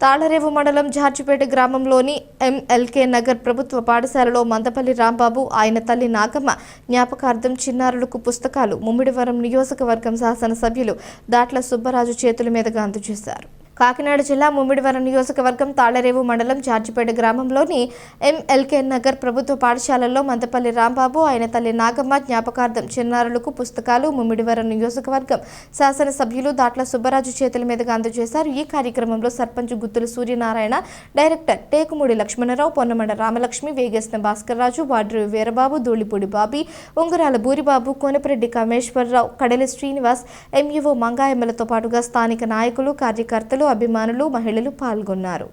తాళరేవు మండలం జార్జిపేట గ్రామంలోని ఎంఎల్కే నగర్ ప్రభుత్వ పాఠశాలలో మందపల్లి రాంబాబు ఆయన తల్లి నాగమ్మ జ్ఞాపకార్థం చిన్నారులకు పుస్తకాలు ముమ్మిడివరం నియోజకవర్గం శాసనసభ్యులు దాట్ల సుబ్బరాజు చేతుల మీదుగా అందజేశారు. కాకినాడ జిల్లా ముమ్మిడివరం నియోజకవర్గం తాళరేవు మండలం జార్జిపేట గ్రామంలోని ఎంఎల్కే నగర్ ప్రభుత్వ పాఠశాలలో మందపల్లి రాంబాబు ఆయన తల్లి నాగమ్మ జ్ఞాపకార్థం చిన్నారులకు పుస్తకాలు ముమ్మిడివరం నియోజకవర్గం శాసనసభ్యులు దాట్ల సుబ్బరాజు చేతుల మీదుగా అందజేశారు. ఈ కార్యక్రమంలో సర్పంచ్ గుత్తుల సూర్యనారాయణ డైరెక్టర్ టేకుమూడి లక్ష్మణరావు పొన్నమండ రామలక్ష్మి వేగేసిన భాస్కర్ రాజు వాడ్రి వీరబాబు ధూళిపూడి బాబీ ఉంగరాల బూరిబాబు కోనపరెడ్డి కామేశ్వరరావు కడలి శ్రీనివాస్ ఎంఈఓ మంగాయమ్మలతో పాటుగా స్థానిక నాయకులు కార్యకర్తలు అభిమానులు మహిళలు పాల్గొన్నారు.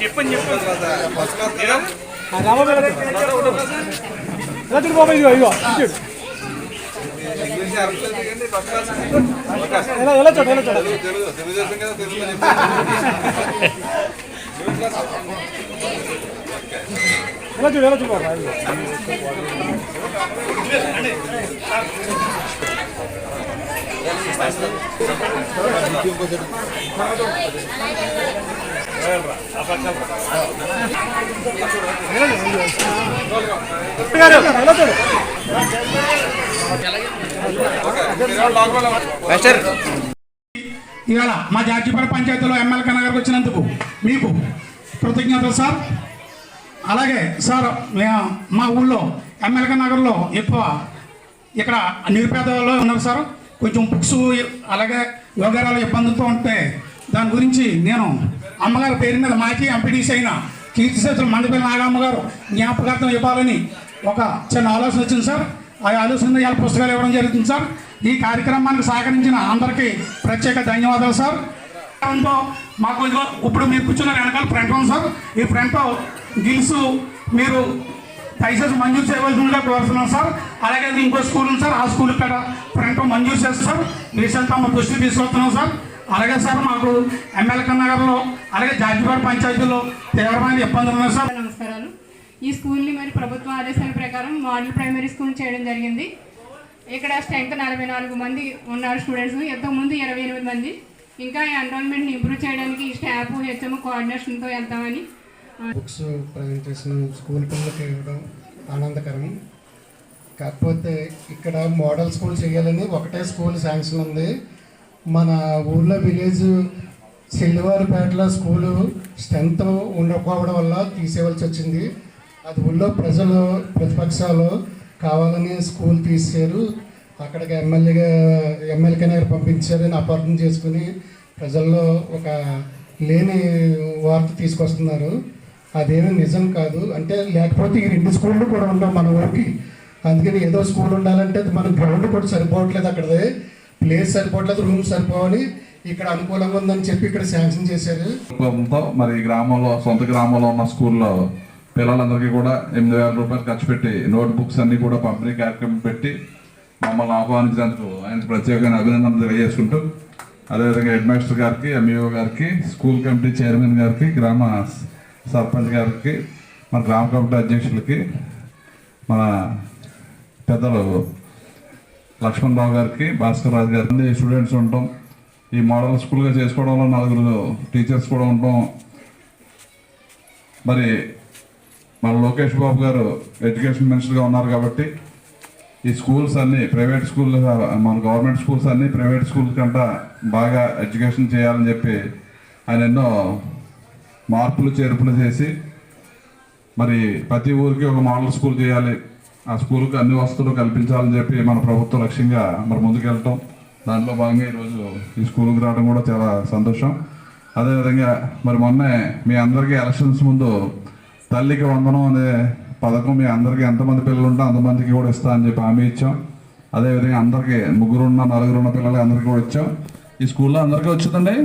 చెప్పండి చెప్పు. రాత్రి బాబాయ్ ఇదిగో ఇదిగో. ఎలా ఎలా చూడ ఎలా చూడ తెలుగు ఇవాళ మా జార్జిపేట పంచాయతీలో ఎమ్మెల్యే నగర్కి వచ్చినందుకు మీకు కృతజ్ఞతలు సార్. అలాగే సార్ మేము మా ఊళ్ళో ఎమ్మెల్యే నగర్లో ఎక్కువ ఇక్కడ నిరుపేదలో ఉన్నారు సార్. కొంచెం బుక్స్ అలాగే వ్యవహారాలు ఇబ్బందులతో ఉంటే దాని గురించి నేను అమ్మగారి పేరు మీద మాజీ ఎంపీడీసీ అయిన కీర్తిశేషులు మండపల్లి నాగమ్మ గారు జ్ఞాపకార్థం ఇవ్వాలని ఒక చిన్న ఆలోచన వచ్చింది సార్. ఆ ఆలోచన ఇవాళ పుస్తకాలు ఇవ్వడం జరుగుతుంది సార్. ఈ కార్యక్రమానికి సహకరించిన అందరికీ ప్రత్యేక ధన్యవాదాలు సార్. మాకు ఇదిగో ఇప్పుడు మీరు కూర్చున్న వెనకాల ఫ్రంట్ ఉంది సార్. ఈ ఫ్రంట్ గిల్స్ మీరు పైసెస్ మంజూరు చేయవలసిందిగా కోరుతున్నాం సార్. అలాగే ఇంకో స్కూల్ ఉంది సార్. ఆ స్కూల్ ఇక్కడ ఫ్రంట్ మంజూరు చేస్తారు సార్. రీసెంట్ మా దృష్టికి తీసుకొస్తున్నాం సార్. అలాగే సార్ మాకు ఎమ్మెల్యే నగర్లో అలాగే జార్జిపేట పంచాయతీలో తీవ్రమైన ఇబ్బందులు ఉన్నాయి సార్. నమస్కారాలు. ఈ స్కూల్ని మరి ప్రభుత్వ ఆదేశాల ప్రకారం మోడల్ ప్రైమరీ స్కూల్ చేయడం జరిగింది. ఇక్కడ స్ట్రెంత్ నలభై నాలుగు మంది ఉన్నారు స్టూడెంట్స్. ఇంతకుముందు ఇరవై ఎనిమిది మంది. ఇంకా ఈ ఎన్రోల్మెంట్ని ఇంప్రూవ్ చేయడానికి ఈ స్టాఫ్ హెచ్ఎం కోఆర్డినేషన్తో వెళ్తామని బుక్స్ ప్రజెంటేషన్ స్కూల్ పిల్లలకి ఇవ్వడం ఆనందకరం. కాకపోతే ఇక్కడ మోడల్ స్కూల్ చేయాలని ఒకటే స్కూల్ శాంక్షన్ ఉంది. మన ఊళ్ళో విలేజ్ చెల్లివారిపేటలో స్కూలు స్ట్రెంత్ ఉండకపోవడం వల్ల తీసేయవలసి వచ్చింది. అది ఊళ్ళో ప్రజలు ప్రతిపక్షాలు కావాలని స్కూల్ తీసేశారు. అక్కడికి ఎమ్మెల్యేగా ఎమ్మెల్యే గారు పంపించారని అపార్థం చేసుకుని ప్రజల్లో ఒక లేని వార్త తీసుకొస్తున్నారు. అదేమీ నిజం కాదు. అంటే లేకపోతే ఈ రెండు స్కూళ్ళు కూడా ఉండవు మన ఊరికి. అందుకని ఏదో స్కూల్ ఉండాలంటే అది మన గ్రౌండ్ కూడా సరిపోవట్లేదు అక్కడదే. ప్లేస్ సరిపోవట్లేదు రూమ్ సరిపోవని ఇక్కడ అనుకూలంగా ఉందని చెప్పి ఇక్కడ శాంక్షన్ చేశారు. మరి గ్రామంలో సొంత గ్రామంలో ఉన్న స్కూల్లో పిల్లలందరికీ కూడా ఎనిమిది వేల రూపాయలు ఖర్చు పెట్టి నోట్ బుక్స్ అన్ని కూడా పంపిణీ కార్యక్రమం పెట్టి మమ్మల్ని ఆహ్వానించినందుకు ఆయన ప్రత్యేకంగా అభినందనలు తెలియజేసుకుంటూ అదేవిధంగా హెడ్ మాస్టర్ గారికి ఎంఈఓ గారికి స్కూల్ కమిటీ చైర్మన్ గారికి గ్రామ సర్పంచ్ గారికి మన గ్రామ కమిటీ అధ్యక్షులకి మన పెద్దలు లక్ష్మణ్ రావు గారికి భాస్కర్ రాజు గారికి స్టూడెంట్స్ ఉంటాం. ఈ మోడల్ స్కూల్గా చేసుకోవడంలో నలుగురు టీచర్స్ కూడా ఉండటం మరి మన లోకేష్ బాబు గారు ఎడ్యుకేషన్ మినిస్టర్గా ఉన్నారు కాబట్టి ఈ స్కూల్స్ అన్ని ప్రైవేట్ స్కూల్ మన గవర్నమెంట్ స్కూల్స్ అన్ని ప్రైవేట్ స్కూల్ కంట బాగా ఎడ్యుకేషన్ చేయాలని చెప్పి ఆయన ఎన్నో మార్పులు చేర్పులు చేసి మరి ప్రతి ఊరికి ఒక మోడల్ స్కూల్ చేయాలి. ఆ స్కూల్కి అన్ని వసతులు కల్పించాలని చెప్పి మన ప్రభుత్వ లక్ష్యంగా మరి ముందుకెళ్ళటం. దాంట్లో భాగంగా ఈరోజు ఈ స్కూల్కి రావడం కూడా చాలా సంతోషం. అదేవిధంగా మరి మొన్నే మీ అందరికీ ఎలక్షన్స్ ముందు తల్లికి వందనం అనే పథకం మీ అందరికీ ఎంతమంది పిల్లలు ఉంటే అంతమందికి కూడా ఇస్తా అని చెప్పి హామీ ఇచ్చాం. అదేవిధంగా అందరికీ ముగ్గురున్న నలుగురున్న పిల్లలకి అందరికీ కూడా ఇచ్చాం. ఈ స్కూల్లో అందరికీ వచ్చిందండి?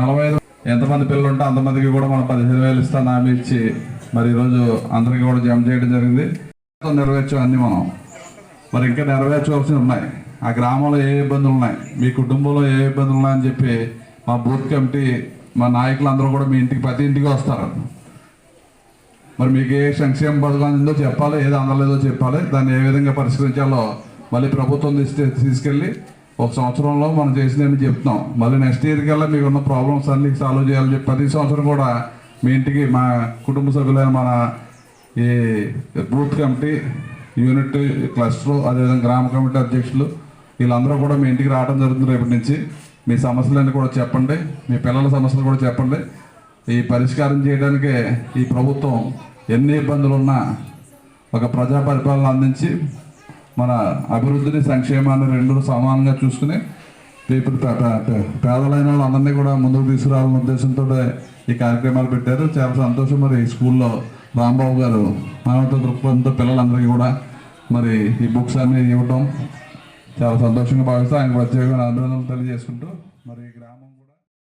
నలభై ఐదు ఎంతమంది పిల్లలు ఉంటే అంతమందికి కూడా మనం పదిహేను వేలు ఇస్తాను హామీ ఇచ్చి మరి ఈరోజు అందరికీ కూడా జమ చేయడం జరిగింది. నెరవేర్చాం అన్ని మనం. మరి ఇంకా నెరవేర్చవలసి ఉన్నాయి. ఆ గ్రామంలో ఏ ఇబ్బందులు ఉన్నాయి? మీ కుటుంబంలో ఏ ఇబ్బందులు ఉన్నాయని చెప్పి మా బూత్ కమిటీ మా నాయకులందరూ కూడా మీ ఇంటికి ప్రతి ఇంటికి వస్తారు. మరి మీకు ఏ సంక్షేమ పథకం అందిందో చెప్పాలి ఏది అందలేదో చెప్పాలి. దాన్ని ఏ విధంగా పరిష్కరించాలో మళ్ళీ ప్రభుత్వం తీసుకెళ్ళి ఒక సంవత్సరంలో మనం చేసిందని చెప్తున్నాం. మళ్ళీ నెక్స్ట్ ఇయర్ కల్లా మీకు ఉన్న ప్రాబ్లమ్స్ అన్ని సాల్వ్ చేయాలని చెప్పి ప్రతి సంవత్సరం కూడా మీ ఇంటికి మా కుటుంబ సభ్యులైన మన ఈ బూత్ కమిటీ యూనిట్ క్లస్టర్ అదేవిధంగా గ్రామ కమిటీ అధ్యక్షులు వీళ్ళందరూ కూడా మీ ఇంటికి రావడం జరుగుతుంది రేపటి నుంచి. మీ సమస్యలన్నీ కూడా చెప్పండి. మీ పిల్లల సమస్యలు కూడా చెప్పండి. ఈ పరిష్కారం చేయడానికి ఈ ప్రభుత్వం ఎన్ని ఇబ్బందులు ఉన్నా ఒక ప్రజా పరిపాలన అందించి మన అభివృద్ధిని సంక్షేమాన్ని రెండు సమానంగా చూసుకుని ఇప్పుడు పేదలైన వాళ్ళందరినీ కూడా ముందుకు తీసుకురావాలనే ఉద్దేశంతో ఈ కార్యక్రమాలు పెట్టారు. చాలా సంతోషం మరి ఈ స్కూల్లో రాంబాబు గారు మానవత దృక్పథంతో పిల్లలందరికీ కూడా మరి ఈ బుక్స్ అన్ని ఇవ్వటం చాలా సంతోషంగా భావిస్తూ ఆయన ప్రత్యేకమైన అభినందనలు తెలియజేసుకుంటూ మరి